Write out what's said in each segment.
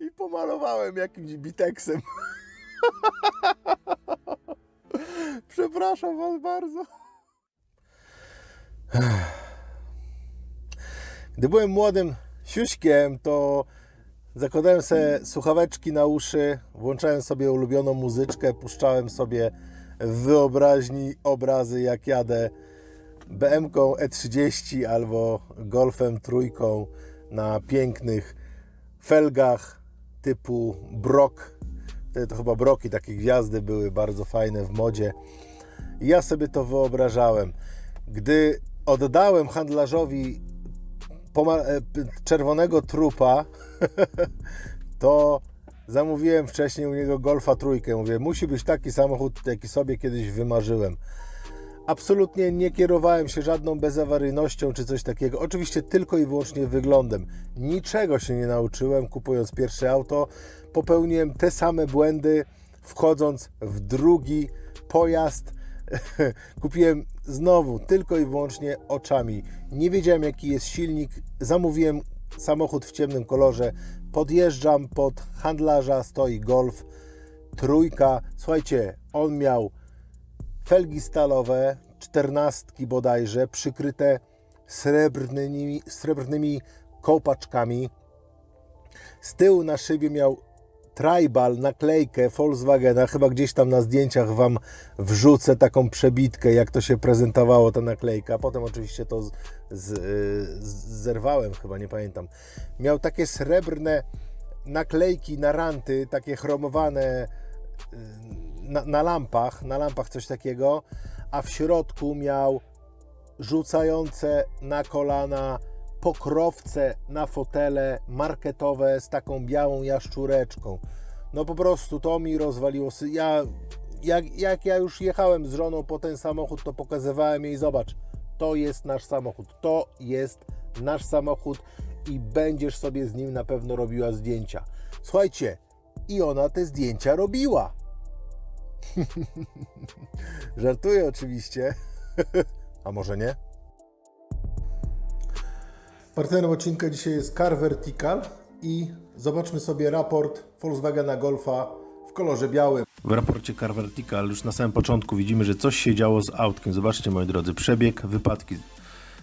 i pomalowałem jakimś biteksem. Przepraszam Was bardzo. Gdy byłem młodym siuśkiem, to zakładałem sobie słuchaweczki na uszy, włączałem sobie ulubioną muzyczkę, puszczałem sobie w wyobraźni obrazy, jak jadę BM-ką E30 albo Golfem trójką na pięknych felgach typu Brock. Wtedy to chyba Broki, takie gwiazdy były bardzo fajne w modzie. I ja sobie to wyobrażałem. Gdy oddałem handlarzowi e, czerwonego trupa, to zamówiłem wcześniej u niego Golfa trójkę. Mówię, musi być taki samochód, jaki sobie kiedyś wymarzyłem. Absolutnie nie kierowałem się żadną bezawaryjnością czy coś takiego. Oczywiście tylko i wyłącznie wyglądem. Niczego się nie nauczyłem kupując pierwsze auto. Popełniłem te same błędy wchodząc w drugi pojazd. Kupiłem znowu tylko i wyłącznie oczami. Nie wiedziałem jaki jest silnik. Zamówiłem samochód w ciemnym kolorze. Podjeżdżam pod handlarza, stoi Golf trójka. Słuchajcie, on miał felgi stalowe, czternastki bodajże, przykryte srebrnymi, srebrnymi kołpaczkami. Z tyłu na szybie miał tribal, naklejkę Volkswagena, chyba gdzieś tam na zdjęciach Wam wrzucę taką przebitkę, jak to się prezentowało ta naklejka. Potem oczywiście to z, z, z, zerwałem, chyba nie pamiętam. Miał takie srebrne naklejki na ranty, takie chromowane na, na lampach, na lampach coś takiego, a w środku miał rzucające na kolana pokrowce na fotele marketowe z taką białą jaszczureczką. No po prostu to mi rozwaliło. Ja, jak, jak ja już jechałem z żoną po ten samochód, to pokazywałem jej, zobacz, to jest nasz samochód, to jest nasz samochód i będziesz sobie z nim na pewno robiła zdjęcia. Słuchajcie, i ona te zdjęcia robiła. Żartuję oczywiście. A może nie? Partnerem odcinka dzisiaj jest Car Vertical i zobaczmy sobie raport Volkswagena Golfa w kolorze białym. W raporcie Car Vertical już na samym początku widzimy, że coś się działo z autkiem. Zobaczcie moi drodzy, przebieg, wypadki.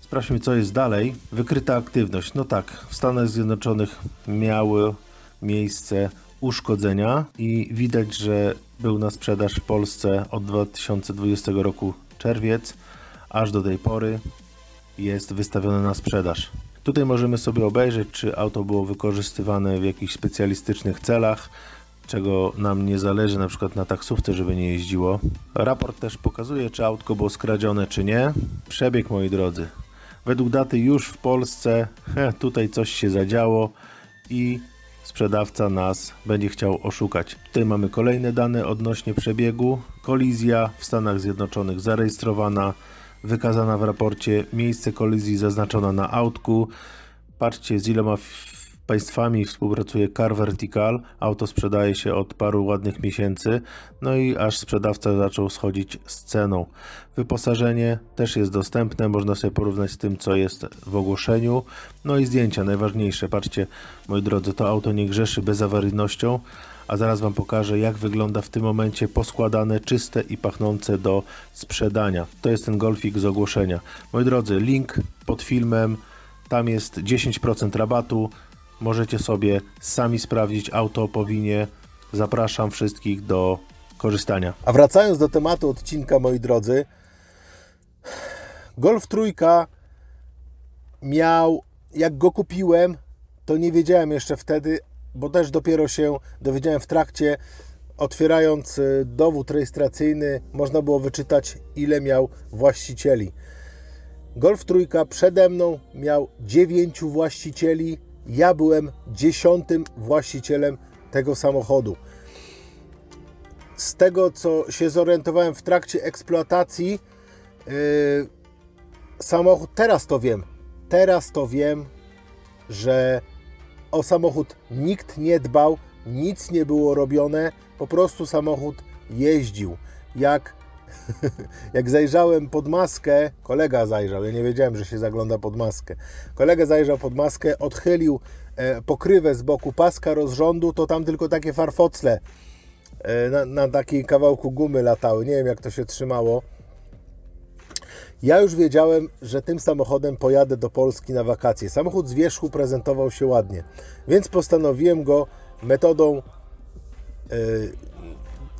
Sprawdźmy co jest dalej. Wykryta aktywność. No tak, w Stanach Zjednoczonych miały miejsce uszkodzenia i widać, że był na sprzedaż w Polsce od 2020 roku czerwiec, aż do tej pory jest wystawione na sprzedaż. Tutaj możemy sobie obejrzeć, czy auto było wykorzystywane w jakichś specjalistycznych celach, czego nam nie zależy, na przykład na taksówce, żeby nie jeździło. Raport też pokazuje, czy autko było skradzione, czy nie. Przebieg, moi drodzy. Według daty już w Polsce, he, tutaj coś się zadziało i sprzedawca nas będzie chciał oszukać. Tutaj mamy kolejne dane odnośnie przebiegu. Kolizja w Stanach Zjednoczonych zarejestrowana, wykazana w raporcie, miejsce kolizji zaznaczona na autku. Patrzcie z iloma państwami współpracuje Car Vertical. Auto sprzedaje się od paru ładnych miesięcy, no i aż sprzedawca zaczął schodzić z ceną. Wyposażenie też jest dostępne, można sobie porównać z tym, co jest w ogłoszeniu. No i zdjęcia, najważniejsze. Patrzcie, moi drodzy, to auto nie grzeszy bezawaryjnością, a zaraz Wam pokażę, jak wygląda w tym momencie poskładane, czyste i pachnące do sprzedania. To jest ten golfik z ogłoszenia. Moi drodzy, link pod filmem, tam jest 10% rabatu. Możecie sobie sami sprawdzić auto po winie. Zapraszam wszystkich do korzystania. A wracając do tematu odcinka, moi drodzy, Golf trójka miał, jak go kupiłem, to nie wiedziałem jeszcze wtedy, bo też dopiero się dowiedziałem w trakcie, otwierając y, dowód rejestracyjny, można było wyczytać, ile miał właścicieli. Golf trójka przede mną miał dziewięciu właścicieli, ja byłem dziesiątym właścicielem tego samochodu z tego, co się zorientowałem w trakcie eksploatacji, yy, samochód, teraz to wiem, teraz to wiem, że o samochód nikt nie dbał, nic nie było robione, po prostu samochód jeździł. Jak, jak zajrzałem pod maskę, kolega zajrzał, ja nie wiedziałem, że się zagląda pod maskę. Kolega zajrzał pod maskę, odchylił e, pokrywę z boku paska rozrządu, to tam tylko takie farfocle e, na, na takiej kawałku gumy latały. Nie wiem, jak to się trzymało. Ja już wiedziałem, że tym samochodem pojadę do Polski na wakacje. Samochód z wierzchu prezentował się ładnie, więc postanowiłem go metodą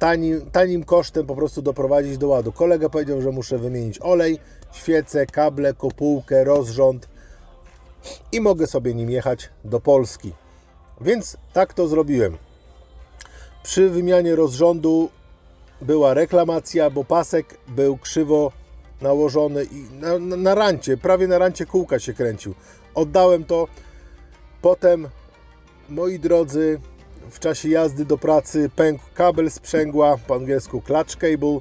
tanim, tanim kosztem po prostu doprowadzić do ładu. Kolega powiedział, że muszę wymienić olej, świece, kable, kopułkę, rozrząd i mogę sobie nim jechać do Polski. Więc tak to zrobiłem. Przy wymianie rozrządu była reklamacja, bo pasek był krzywo nałożony i na, na, na rancie, prawie na rancie kółka się kręcił. Oddałem to. Potem, moi drodzy, w czasie jazdy do pracy pękł kabel sprzęgła, po angielsku clutch cable.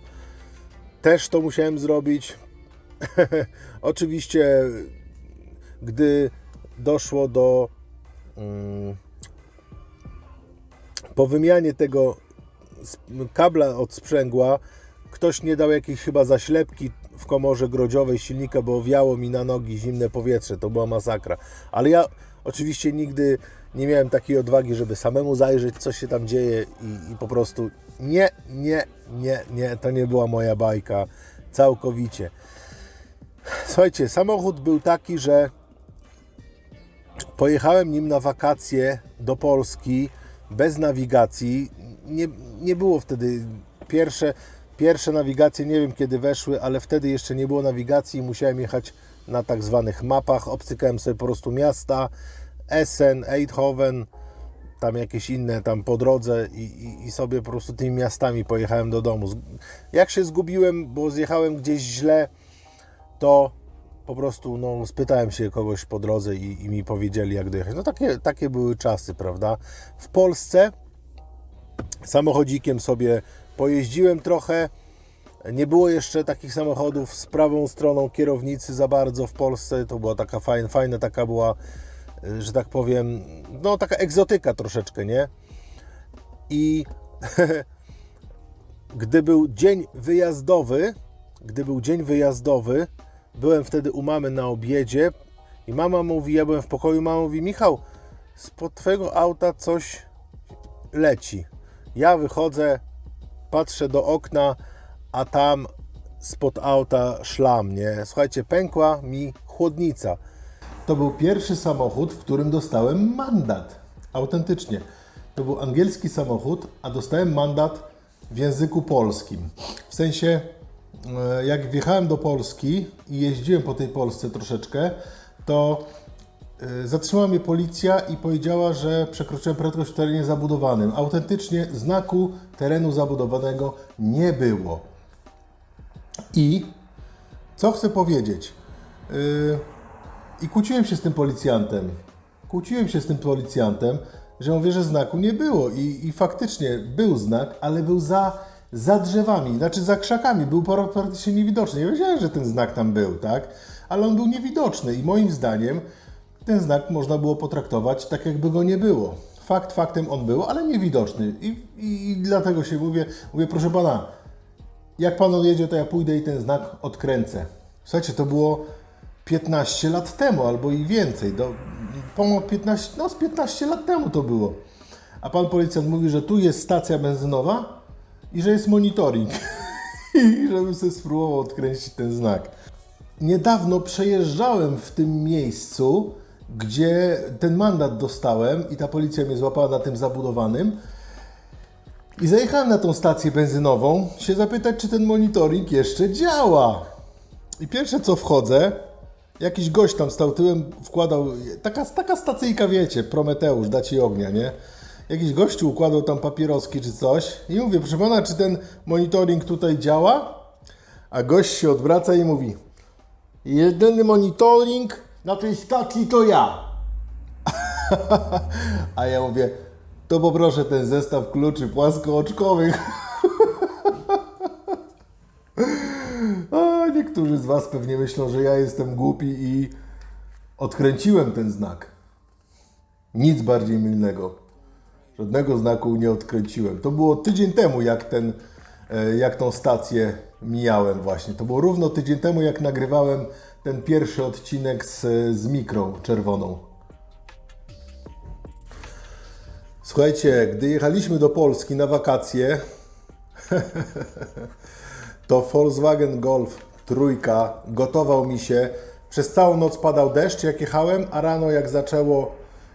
Też to musiałem zrobić. Oczywiście, gdy doszło do mm, po wymianie tego kabla od sprzęgła, ktoś nie dał jakiejś chyba zaślepki w komorze grodziowej silnika, bo wiało mi na nogi zimne powietrze. To była masakra. Ale ja oczywiście nigdy nie miałem takiej odwagi, żeby samemu zajrzeć, co się tam dzieje i, i po prostu nie, nie, nie, nie, to nie była moja bajka całkowicie. Słuchajcie, samochód był taki, że pojechałem nim na wakacje do Polski bez nawigacji. Nie, nie było wtedy pierwsze, pierwsze nawigacje, nie wiem kiedy weszły, ale wtedy jeszcze nie było nawigacji i musiałem jechać na tak zwanych mapach. Obcykałem sobie po prostu miasta, Essen, Eindhoven, tam jakieś inne tam po drodze i, i, i sobie po prostu tymi miastami pojechałem do domu. Jak się zgubiłem, bo zjechałem gdzieś źle, to po prostu no, spytałem się kogoś po drodze i, i mi powiedzieli, jak dojechać. No takie, takie były czasy, prawda? W Polsce samochodzikiem sobie pojeździłem trochę. Nie było jeszcze takich samochodów z prawą stroną kierownicy za bardzo w Polsce. To była taka fajna, fajna taka była, że tak powiem, no taka egzotyka troszeczkę, nie? I gdy był dzień wyjazdowy, gdy był dzień wyjazdowy, byłem wtedy u mamy na obiedzie i mama mówi, ja byłem w pokoju, mama mówi, Michał, spod twojego auta coś leci. Ja wychodzę, patrzę do okna, a tam spod auta szlam, nie? Słuchajcie, pękła mi chłodnica. To był pierwszy samochód, w którym dostałem mandat. Autentycznie. To był angielski samochód, a dostałem mandat w języku polskim. W sensie, e, jak wjechałem do Polski i jeździłem po tej Polsce troszeczkę, to e, zatrzymała mnie policja i powiedziała, że przekroczyłem prędkość w terenie zabudowanym. Autentycznie znaku terenu zabudowanego nie było. I co chcę powiedzieć? Yy, I kłóciłem się z tym policjantem. Kłóciłem się z tym policjantem, że mówię, że znaku nie było. I, i faktycznie był znak, ale był za, za drzewami, znaczy za krzakami. Był pra- praktycznie niewidoczny. Ja wiedziałem, że ten znak tam był, tak? Ale on był niewidoczny i moim zdaniem ten znak można było potraktować tak, jakby go nie było. Fakt faktem on był, ale niewidoczny. I, i, i dlatego się mówię, mówię, proszę pana, jak pan odjedzie, to ja pójdę i ten znak odkręcę. Słuchajcie, to było 15 lat temu, albo i więcej. Do, ponad 15, no z 15 lat temu to było. A pan policjant mówi, że tu jest stacja benzynowa i że jest monitoring. I żebym sobie spróbował odkręcić ten znak. Niedawno przejeżdżałem w tym miejscu, gdzie ten mandat dostałem i ta policja mnie złapała na tym zabudowanym. I zajechałem na tą stację benzynową się zapytać, czy ten monitoring jeszcze działa. I pierwsze co wchodzę, jakiś gość tam stał tyłem, wkładał, taka, taka stacyjka wiecie, Prometeusz, da ci ognia, nie? Jakiś gościu układał tam papieroski czy coś i mówię, proszę pana, czy ten monitoring tutaj działa? A gość się odwraca i mówi, jedyny monitoring na tej stacji to ja. A ja mówię, to poproszę ten zestaw kluczy płaskooczkowych. A niektórzy z Was pewnie myślą, że ja jestem głupi i odkręciłem ten znak. Nic bardziej mylnego. Żadnego znaku nie odkręciłem. To było tydzień temu, jak, ten, e, jak tą stację mijałem właśnie. To było równo tydzień temu, jak nagrywałem ten pierwszy odcinek z, z mikrą czerwoną. Słuchajcie, gdy jechaliśmy do Polski na wakacje, to Volkswagen Golf trójka gotował mi się. Przez całą noc padał deszcz, jak jechałem, a rano jak zaczęło,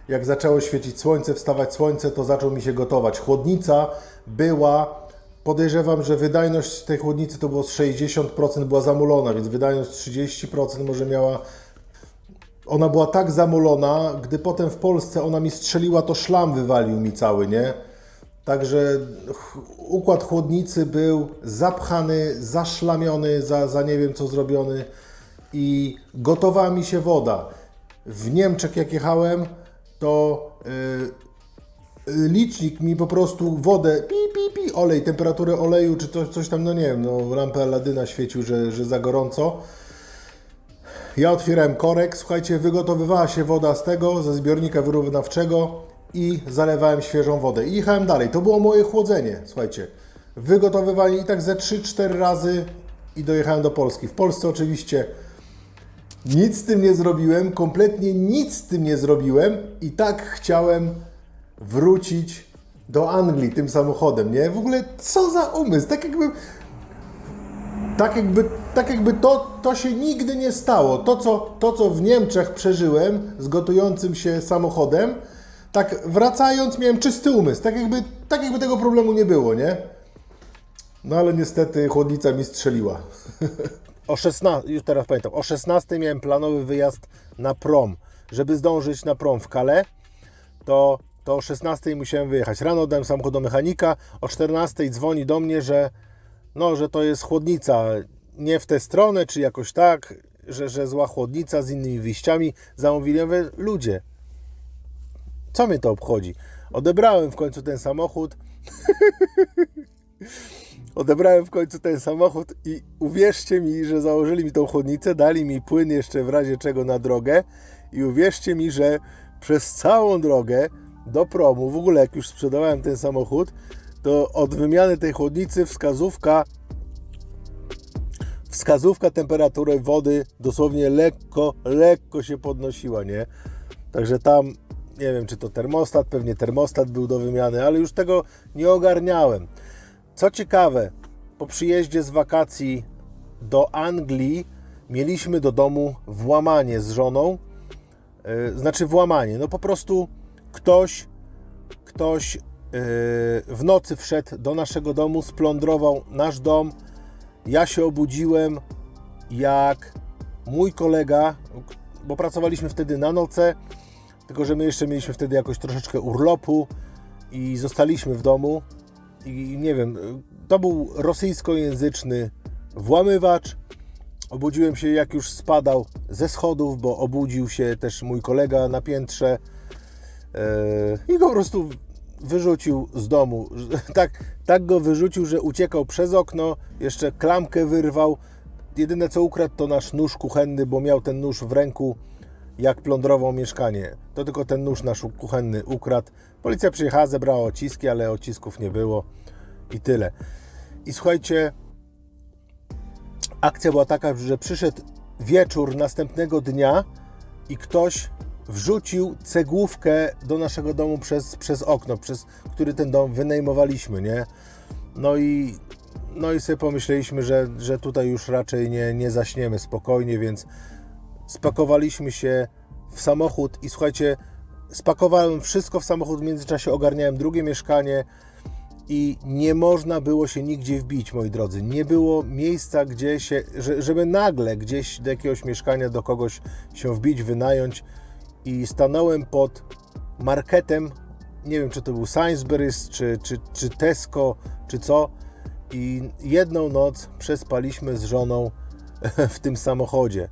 jak zaczęło świecić słońce, wstawać słońce, to zaczął mi się gotować. Chłodnica była, podejrzewam, że wydajność tej chłodnicy to było z 60%, była zamulona, więc wydajność 30% może miała ona była tak zamulona, gdy potem w Polsce ona mi strzeliła, to szlam wywalił mi cały, nie? Także układ chłodnicy był zapchany, zaszlamiony, za, za nie wiem co zrobiony i gotowała mi się woda. W Niemczech jak jechałem, to yy, licznik mi po prostu wodę, pi, pi, pi, olej, temperaturę oleju, czy coś, coś tam, no nie wiem, no lampę Aladyna świecił, że, że za gorąco. Ja otwierałem korek, słuchajcie, wygotowywała się woda z tego, ze zbiornika wyrównawczego i zalewałem świeżą wodę. I jechałem dalej. To było moje chłodzenie, słuchajcie. Wygotowywanie i tak ze 3-4 razy i dojechałem do Polski. W Polsce oczywiście nic z tym nie zrobiłem, kompletnie nic z tym nie zrobiłem i tak chciałem wrócić do Anglii tym samochodem, nie? W ogóle co za umysł, tak jakby tak jakby, tak jakby to, to się nigdy nie stało. To co, to, co w Niemczech przeżyłem z gotującym się samochodem, tak wracając miałem czysty umysł. Tak jakby, tak jakby tego problemu nie było, nie? No ale niestety chłodnica mi strzeliła. O 16, już teraz pamiętam, o 16 miałem planowy wyjazd na prom. Żeby zdążyć na prom w Kale, to, to o 16 musiałem wyjechać. Rano oddałem samochód do mechanika, o 14 dzwoni do mnie, że no, że to jest chłodnica nie w tę stronę, czy jakoś tak, że, że zła chłodnica z innymi wyjściami. Mówię, ludzie, co mnie to obchodzi? Odebrałem w końcu ten samochód. Odebrałem w końcu ten samochód i uwierzcie mi, że założyli mi tą chłodnicę, dali mi płyn jeszcze w razie czego na drogę i uwierzcie mi, że przez całą drogę do promu, w ogóle jak już sprzedawałem ten samochód, to od wymiany tej chłodnicy wskazówka wskazówka temperatury wody dosłownie lekko, lekko się podnosiła, nie? Także tam, nie wiem czy to termostat, pewnie termostat był do wymiany, ale już tego nie ogarniałem. Co ciekawe, po przyjeździe z wakacji do Anglii mieliśmy do domu włamanie z żoną. Yy, znaczy włamanie, no po prostu ktoś, ktoś yy, w nocy wszedł do naszego domu, splądrował nasz dom. Ja się obudziłem, jak mój kolega, bo pracowaliśmy wtedy na noce, tylko że my jeszcze mieliśmy wtedy jakoś troszeczkę urlopu i zostaliśmy w domu. I nie wiem, to był rosyjskojęzyczny włamywacz. Obudziłem się, jak już spadał ze schodów, bo obudził się też mój kolega na piętrze yy, i go po prostu wyrzucił z domu. Tak, tak go wyrzucił, że uciekał przez okno, jeszcze klamkę wyrwał. Jedyne co ukradł to nasz nóż kuchenny, bo miał ten nóż w ręku, jak plądrował mieszkanie. To tylko ten nóż nasz kuchenny ukradł. Policja przyjechała, zebrała ociski, ale ocisków nie było i tyle. I słuchajcie, akcja była taka, że przyszedł wieczór następnego dnia i ktoś wrzucił cegłówkę do naszego domu przez, przez okno, przez który ten dom wynajmowaliśmy, nie? No i, no i sobie pomyśleliśmy, że, że tutaj już raczej nie, nie zaśniemy spokojnie, więc spakowaliśmy się w samochód i słuchajcie, spakowałem wszystko w samochód, w międzyczasie ogarniałem drugie mieszkanie i nie można było się nigdzie wbić, moi drodzy. Nie było miejsca, gdzie się, że- żeby nagle gdzieś do jakiegoś mieszkania, do kogoś się wbić, wynająć i stanąłem pod marketem, nie wiem czy to był Sainsbury's, czy, czy, czy Tesco, czy co i jedną noc przespaliśmy z żoną w tym samochodzie.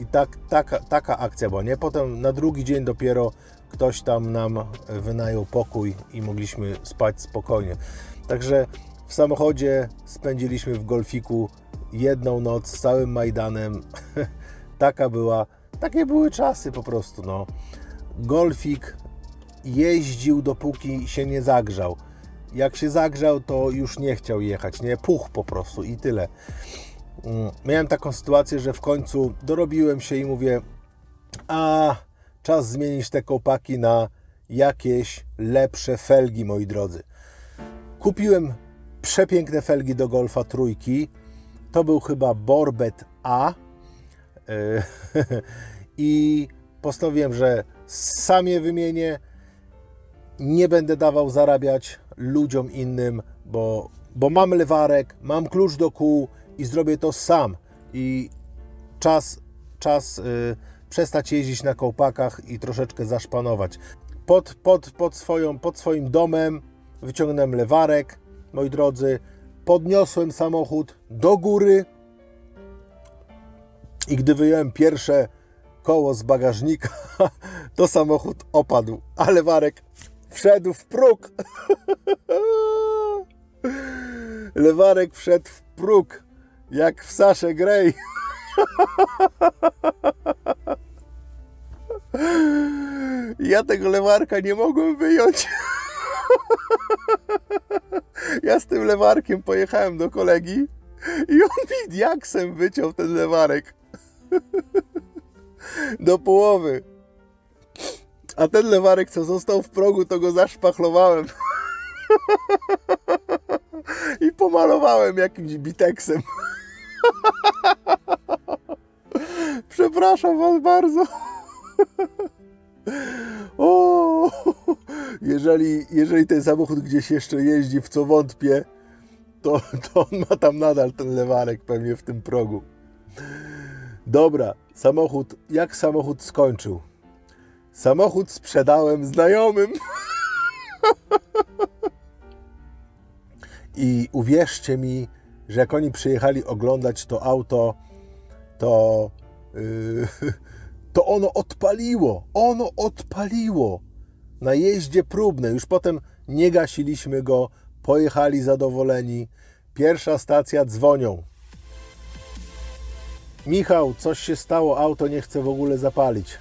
I tak, taka, taka akcja była, nie? Potem na drugi dzień dopiero ktoś tam nam wynajął pokój i mogliśmy spać spokojnie. Także w samochodzie spędziliśmy w golfiku jedną noc z całym Majdanem. Taka była, takie były czasy po prostu, no. Golfik jeździł dopóki się nie zagrzał. Jak się zagrzał, to już nie chciał jechać, nie? Puch po prostu i tyle. Mm, Miałem taką sytuację, że w końcu dorobiłem się i mówię, a czas zmienić te kopaki na jakieś lepsze felgi, moi drodzy. Kupiłem przepiękne felgi do Golfa trójki. To był chyba Borbet A. Yy, I postanowiłem, że sam je wymienię. Nie będę dawał zarabiać ludziom innym, bo, bo mam lewarek, mam klucz do kół i zrobię to sam. I czas, czas y, przestać jeździć na kołpakach i troszeczkę zaszpanować. Pod, pod, pod, swoją, pod swoim domem wyciągnąłem lewarek, moi drodzy, podniosłem samochód do góry i gdy wyjąłem pierwsze koło z bagażnika, to samochód opadł, a lewarek wszedł w próg. Lewarek wszedł w próg, jak w Sasze Grey. Ja tego lewarka nie mogłem wyjąć. Ja z tym lewarkiem pojechałem do kolegi i on mi diaksem wyciął ten lewarek. Do połowy. A ten lewarek, co został w progu, to go zaszpachlowałem. I pomalowałem jakimś biteksem. Przepraszam was bardzo. O, jeżeli, jeżeli ten samochód gdzieś jeszcze jeździ, w co wątpię, to, to on ma tam nadal ten lewarek pewnie w tym progu. Dobra, samochód, jak samochód skończył? Samochód sprzedałem znajomym. I uwierzcie mi, że jak oni przyjechali oglądać to auto, to, yy, to ono odpaliło. Ono odpaliło na jeździe próbnej. Już potem nie gasiliśmy go, pojechali zadowoleni. Pierwsza stacja dzwonią. Michał, coś się stało, auto nie chce w ogóle zapalić.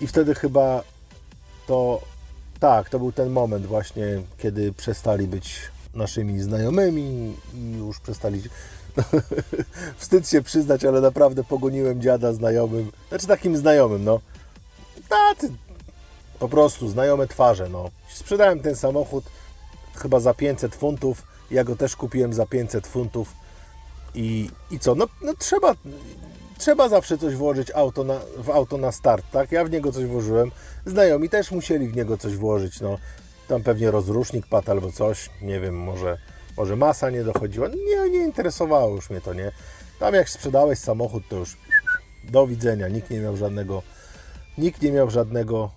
I wtedy chyba to tak, to był ten moment właśnie, kiedy przestali być naszymi znajomymi i już przestali. Wstyd się przyznać, ale naprawdę pogoniłem dziada znajomym. Znaczy takim znajomym, no. Tacy po prostu znajome twarze, no. Sprzedałem ten samochód chyba za 500 funtów. Ja go też kupiłem za 500 funtów. I, i co? No, no trzeba, trzeba zawsze coś włożyć auto na, w auto na start, tak? Ja w niego coś włożyłem. Znajomi też musieli w niego coś włożyć, no. Tam pewnie rozrusznik padł albo coś, nie wiem, może, może masa nie dochodziła. Nie, nie interesowało już mnie to, nie? Tam jak sprzedałeś samochód, to już do widzenia. Nikt nie miał żadnego, nikt nie miał żadnego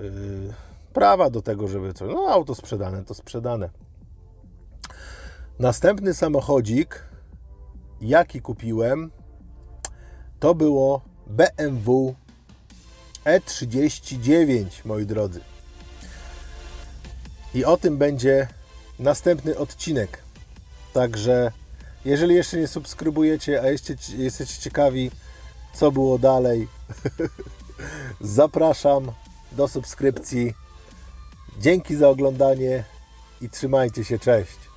yy, prawa do tego, żeby coś. No, auto sprzedane, to sprzedane. Następny samochodzik, jaki kupiłem, to było BMW E39, moi drodzy. I o tym będzie następny odcinek. Także, jeżeli jeszcze nie subskrybujecie, a jesteście, jesteście ciekawi, co było dalej, zapraszam do subskrypcji. Dzięki za oglądanie i trzymajcie się. Cześć.